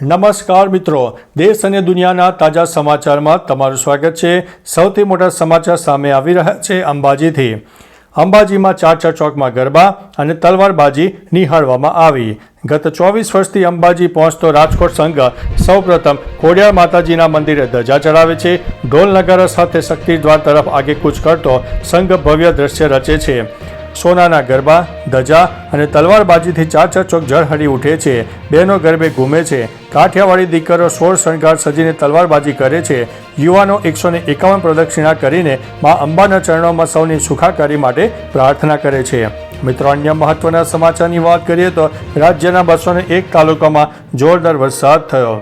નમસ્કાર મિત્રો, દેશ અને દુનિયાના તાજા સમાચારમાં તમારું સ્વાગત છે. સૌથી મોટા સમાચાર સામે આવી રહ્યા છે અંબાજીથી. અંબાજીમાં ચાર ચાર ચોકમાં ગરબા અને તલવારબાજી નિહાળવામાં આવી. ગત ચોવીસ વર્ષથી અંબાજી પહોંચતો રાજકોટ સંઘ સૌપ્રથમ ખોડિયાર માતાજીના મંદિરે ધજા ચડાવે છે. ઢોલ નગારા સાથે શક્તિ દ્વાર તરફ આગેકૂચ કરતો સંઘ ભવ્ય દ્રશ્ય રચે છે. સોનાના ગરબા, ધજા અને તલવારબાજીથી ચાર ચાર ચોક ઝળહળી ઉઠે છે. બહેનો ગરબે ઘૂમે છે. કાઠિયાવાડી દીકરો સોળ શણગાર સજીને તલવારબાજી કરે છે. યુવાનો એકસો ને એકાવન પ્રદક્ષિણા કરીને મા અંબાના ચરણોમાં સૌની સુખાકારી માટે પ્રાર્થના કરે છે. મિત્રો, અન્ય મહત્વના સમાચારની વાત કરીએ તો રાજ્યના બસો એક તાલુકામાં જોરદાર વરસાદ થયો.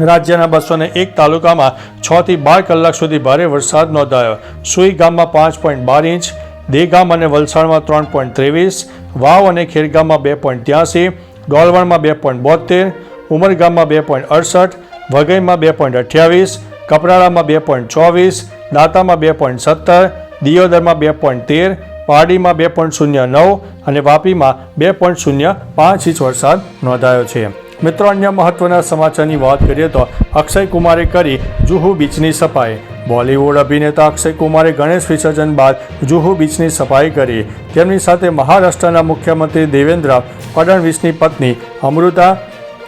રાજ્યના બસો એક તાલુકામાં છ થી બાર કલાક સુધી ભારે વરસાદ નોંધાયો. સુઈ ગામમાં પાંચ પોઈન્ટ બાર ઇંચ દેગામ અને વલસાડમાં ત્રણ પોઈન્ટ ત્રેવીસ, વાવ અને ખેરગામમાં બે પોઈન્ટ ત્યાસી ડોલવણમાં બે પોઈન્ટ બોતેર ઉમરગામમાં બે પોઈન્ટ અડસઠ, વઘઈમાં બે પોઈન્ટ અઠ્યાવીસ કપરાડામાં બે પોઈન્ટ ચોવીસ, દાંતામાં બે પોઈન્ટ સત્તર, દિયોદરમાં બે પોઈન્ટ તેર પારડીમાં બે પોઈન્ટ શૂન્ય નવ અને વાપીમાં બે પોઈન્ટ શૂન્ય પાંચ ઇંચ વરસાદ નોંધાયો છે. મિત્રો, અન્ય મહત્વના સમાચારની વાત કરીએ તો અક્ષય કુમારે કરી જુહુ બીચની સફાઈ. બોલિવૂડ અભિનેતા અક્ષય કુમારે ગણેશ વિસર્જન બાદ જુહુ બીચની સફાઈ કરી. તેમની સાથે મહારાષ્ટ્રના મુખ્યમંત્રી દેવેન્દ્ર ફડણવીસની પત્ની અમૃતા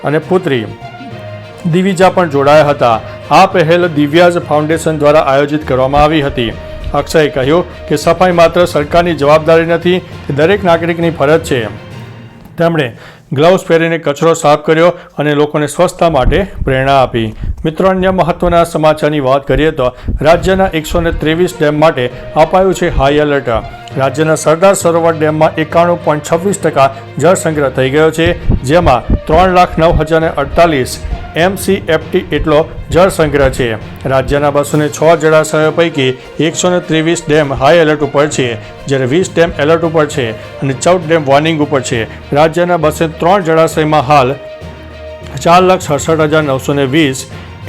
અને પુત્રી દિવિજા પણ જોડાયા હતા. આ પહેલ દિવ્યાજ ફાઉન્ડેશન દ્વારા આયોજિત કરવામાં આવી હતી. અક્ષયે કહ્યું કે સફાઈ માત્ર સરકારની જવાબદારી નથી, દરેક નાગરિકની ફરજ છે. તેમણે ગ્લવ્સ પહેરીને કચરો સાફ કર્યો અને લોકોને સ્વચ્છતા માટે પ્રેરણા આપી. મિત્રો, અન્ય મહત્વના સમાચારની વાત કરીએ તો રાજ્યના એકસો ને ત્રેવીસ ડેમ માટે અપાયું છે હાઈ એલર્ટ રાજ્યના સરદાર સરોવર ડેમમાં એકાણું પોઈન્ટ છવ્વીસ ટકા જળ સંગ્રહ થઈ ગયો છે, જેમાં ત્રણ લાખ નવ હજાર અડતાલીસ એમસીએફટી એટલો જળ સંગ્રહ છે. રાજ્યના બસો છ જળાશયો પૈકી એકસો ને ત્રેવીસ ડેમ હાઈ એલર્ટ ઉપર છે, જ્યારે વીસ ડેમ એલર્ટ ઉપર છે અને ચૌદ ડેમ વોર્નિંગ ઉપર છે. રાજ્યના બસો ત્રણ જળાશયમાં હાલ ચાર લાખ સડસઠ હજાર નવસો ને વીસ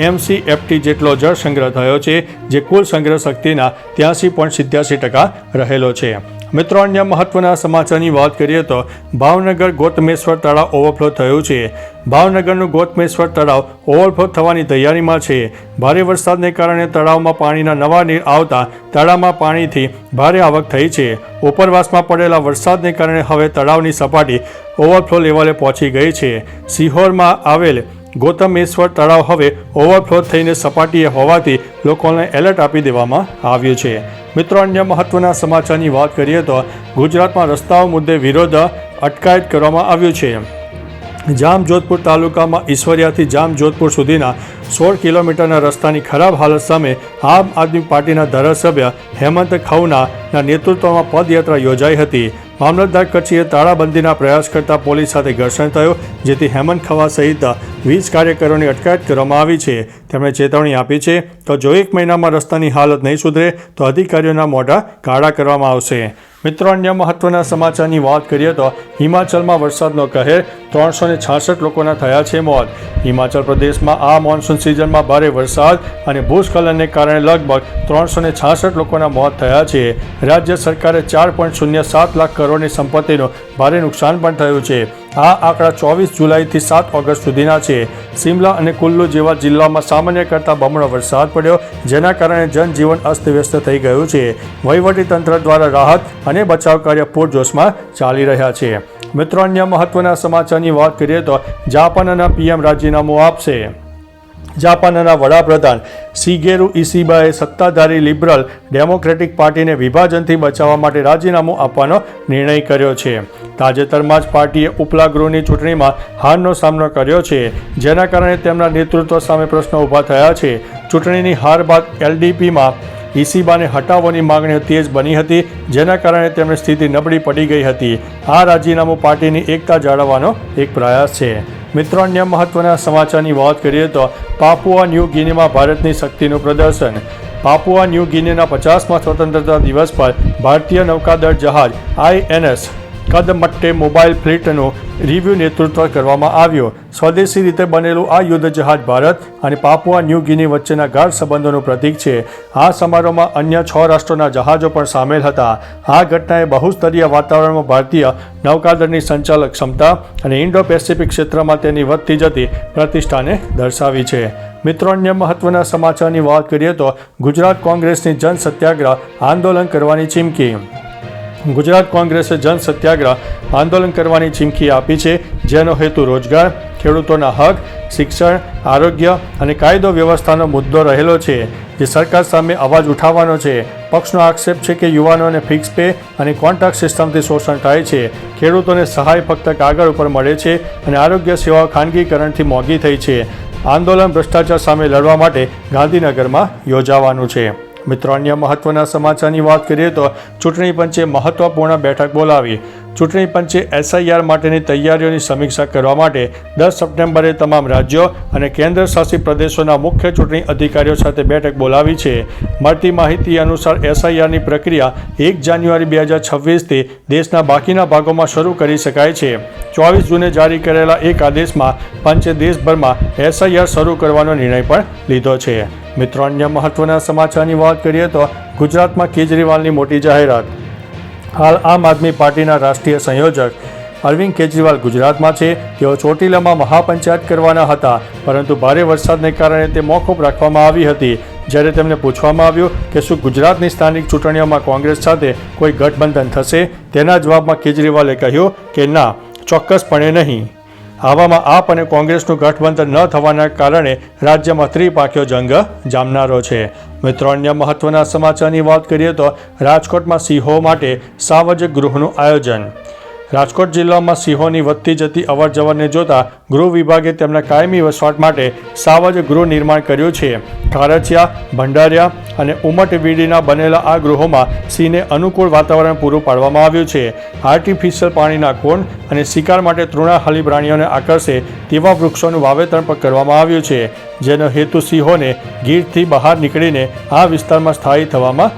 એમસીએફટી જેટલો જળ સંગ્રહ થયો છે, જે કુલ સંગ્રહ શક્તિના ત્યાસી પોઈન્ટ સિત્યાસી ટકા રહેલો છે. મિત્રો, અન્ય મહત્વના સમાચારની વાત કરીએ તો ભાવનગર ગોતમેશ્વર તળાવ ઓવરફ્લો થયું છે. ભાવનગરનું ગોતમેશ્વર તળાવ ઓવરફ્લો થવાની તૈયારીમાં છે. ભારે વરસાદને કારણે તળાવમાં પાણીના નવા નીર આવતા તળાવમાં પાણીથી ભારે આવક થઈ છે. ઉપરવાસમાં પડેલા વરસાદને કારણે હવે તળાવની સપાટી ઓવરફ્લો લેવલે પહોંચી ગઈ છે. સિહોરમાં આવેલ ગૌતમેશ્વર તળાવ હવે ઓવરફ્લો થઈને સપાટીએ હોવાથી લોકોને એલર્ટ આપી દેવામાં આવ્યું છે. મિત્રો, અન્ય મહત્વના સમાચારની વાત કરીએ તો ગુજરાતમાં રસ્તાઓ મુદ્દે વિરોધ અટકાયત કરવામાં આવ્યું છે. જામજોધપુર તાલુકામાં ઈશ્વરિયાથી જામજોધપુર સુધીના સોળ કિલોમીટરના રસ્તાની ખરાબ હાલત સામે આમ આદમી પાર્ટીના ધારાસભ્ય હેમંત ખૌનાના નેતૃત્વમાં પદયાત્રા યોજાઈ હતી. મામલતદાર કચ્છીએ તાળાબંધીના પ્રયાસ કરતા પોલીસ સાથે ઘર્ષણ થયું. જેથી હેમંત ખવા સહિત વીસ કાર્યકરોની અટકાયત કરવામાં આવી છે. તેમણે ચેતવણી આપી છે તો જો એક મહિનામાં રસ્તાની હાલત નહીં સુધરે, તો અધિકારીઓના મોઢા કાળા કરવામાં આવશે. મિત્રો, અન્ય મહત્વના સમાચારની વાત કરીએ તો હિમાચલમાં વરસાદનો કહેર ત્રણસો ને છાસઠ લોકોના થયા છે મોત. હિમાચલ પ્રદેશમાં આ મોન્સૂન સિઝનમાં ભારે વરસાદ અને ભૂસ્ખલનને કારણે લગભગ ત્રણસો ને છાસઠ લોકોના મોત થયા છે. રાજ્ય સરકારે ચાર પોઈન્ટ શૂન્ય સાત લાખ કરોડની સંપત્તિનું ભારે નુકસાન પણ થયું છે. આ આંકડા ચોવીસ જુલાઈથી સાત ઓગસ્ટ સુધીના છે. સિમલા અને કુલ્લુ જેવા જિલ્લામાં સામાન્ય કરતાં બમણો વરસાદ પડ્યો, જેના કારણે જનજીવન અસ્તવ્યસ્ત થઈ ગયું છે. વહીવટીતંત્ર દ્વારા રાહત અને બચાવ કાર્ય પૂરજોશમાં ચાલી રહ્યા છે. મિત્રો, અન્ય મહત્વના સમાચારની વાત કરીએ તો જાપાનના પીએમ રાજીનામું આપશે. જાપાનના વડાપ્રધાન સિગેરુ ઇસીબાએ સત્તાધારી લિબરલ ડેમોક્રેટિક પાર્ટીને વિભાજનથી બચાવવા માટે રાજીનામું આપવાનો નિર્ણય કર્યો છે. તાજેતરમાં જ પાર્ટીએ ઉપલા ગૃહની ચૂંટણીમાં હારનો સામનો કર્યો છે, જેના કારણે તેમના નેતૃત્વ સામે પ્રશ્નો ઊભા થયા છે. ચૂંટણીની હાર બાદ એલડીપીમાં ઇસીબાને હટાવવાની માંગણીઓ તેજ બની હતી, જેના કારણે તેમની સ્થિતિ નબળી પડી ગઈ હતી. આ રાજીનામું પાર્ટીની એકતા જાળવવાનો એક પ્રયાસ છે. મિત્રો, અન્ય મહત્વના સમાચારની વાત કરીએ તો પાપુઆ ન્યૂ ગિનીમાં ભારતની શક્તિનું પ્રદર્શન. પાપુઆ ન્યૂ ગિનીના પચાસમાં સ્વતંત્રતા દિવસ પર ભારતીય નૌકાદળ જહાજ આઈએનએસ કદમટ્ટે મોબાઈલ ફ્લીટનો રિવ્યુ નેતૃત્વ કરવામાં આવ્યું. સ્વદેશી રીતે બનેલું આ યુદ્ધ જહાજ ભારત અને પાપુઆ ન્યૂ ગિની વચ્ચેના ગાઢ સંબંધોનું પ્રતીક છે. આ સમારોહમાં અન્ય છ રાષ્ટ્રોના જહાજો પણ સામેલ હતા. આ ઘટનાએ બહુસ્તરીય વાતાવરણમાં ભારતીય નૌકાદળની સંચાલક ક્ષમતા અને ઇન્ડો પેસિફિક ક્ષેત્રમાં તેની વધતી જતી પ્રતિષ્ઠાને દર્શાવી છે. મિત્રો, અન્ય મહત્વના સમાચારની વાત કરીએ તો ગુજરાત કોંગ્રેસની જન સત્યાગ્રહ આંદોલન કરવાની ચીમકી. ગુજરાત કોંગ્રેસે જન સત્યાગ્રહ આંદોલન કરવાની ચીમકી આપી છે, જેનો હેતુ રોજગાર, ખેડૂતોના હક, શિક્ષણ, આરોગ્ય અને કાયદો વ્યવસ્થાનો મુદ્દો રહેલો છે, જે સરકાર સામે અવાજ ઉઠાવવાનો છે. પક્ષનો આક્ષેપ છે કે યુવાનોને ફિક્સ પે અને કોન્ટ્રાક્ટ સિસ્ટમથી શોષણ થાય છે. ખેડૂતોને સહાય ફક્ત કાગળ ઉપર મળે છે અને આરોગ્ય સેવાઓ ખાનગીકરણથી મોંઘી થઈ છે. આંદોલન ભ્રષ્ટાચાર સામે લડવા માટે ગાંધીનગરમાં યોજાવાનું છે. મિત્રો અન્ય મહત્વના સમાચારની વાત કરીએ તો ચૂંટણી પંચે મહત્વપૂર્ણ બેઠક બોલાવી. ચૂંટણી પંચે એસઆઈઆર માટેની તૈયારીઓની સમીક્ષા કરવા માટે દસ સપ્ટેમ્બરે તમામ રાજ્યો અને કેન્દ્ર શાસિત પ્રદેશોના મુખ્ય ચૂંટણી અધિકારીઓ સાથે બેઠક બોલાવી છે. મળતી માહિતી અનુસાર એસઆઈઆરની પ્રક્રિયા એક જાન્યુઆરી બે હજાર છવ્વીસથી દેશના બાકીના ભાગોમાં શરૂ કરી શકાય છે. ચોવીસ જૂને જારી કરેલા એક આદેશમાં પંચે દેશભરમાં એસઆઈઆર શરૂ કરવાનો નિર્ણય પણ લીધો છે. મિત્રો, અન્ય મહત્વના સમાચારની વાત કરીએ તો ગુજરાતમાં કેજરીવાલની મોટી જાહેરાત. હાલ આમ આદમી પાર્ટીના રાષ્ટ્રીય સંયોજક અરવિંદ કેજરીવાલ ગુજરાતમાં છે. તેઓ ચોટીલામાં મહાપંચાયત કરવાના હતા, પરંતુ ભારે વરસાદને કારણે તે મોકૂફ રાખવામાં આવી હતી. જ્યારે તેમને પૂછવામાં આવ્યું કે શું ગુજરાતની સ્થાનિક ચૂંટણીઓમાં કોંગ્રેસ સાથે કોઈ ગઠબંધન થશે, તેના જવાબમાં કેજરીવાલે કહ્યું કે ના, ચોક્કસપણે નહીં. આવામાં આપ અને કોંગ્રેસનું ગઠબંધન ન થવાના કારણે રાજ્યમાં ત્રિપાખ્યો જંગ જામનારો છે. મિત્રો, અન્ય મહત્વના સમાચારની વાત કરીએ તો રાજકોટમાં સિંહો માટે સાવજ ગૃહનું આયોજન. રાજકોટ જિલ્લામાં સિંહોની વધતી જતી અવરજવરને જોતા ગૃહ વિભાગે તેમના કાયમી વસવાટ માટે સાવજ ગૃહ નિર્માણ કર્યું છે. ખારચિયા, ભંડારિયા અને ઉમટવીડીના બનેલા આ ગૃહોમાં સિંહને અનુકૂળ વાતાવરણ પૂરું પાડવામાં આવ્યું છે. આર્ટિફિશિયલ પાણીના કોણ અને શિકાર માટે તૃણાહાલી પ્રાણીઓને આકર્ષે તેવા વૃક્ષોનું વાવેતર પણ કરવામાં આવ્યું છે. જેનો હેતુ સિંહોને ગીરથી બહાર નીકળીને આ વિસ્તારમાં સ્થાયી થવામાં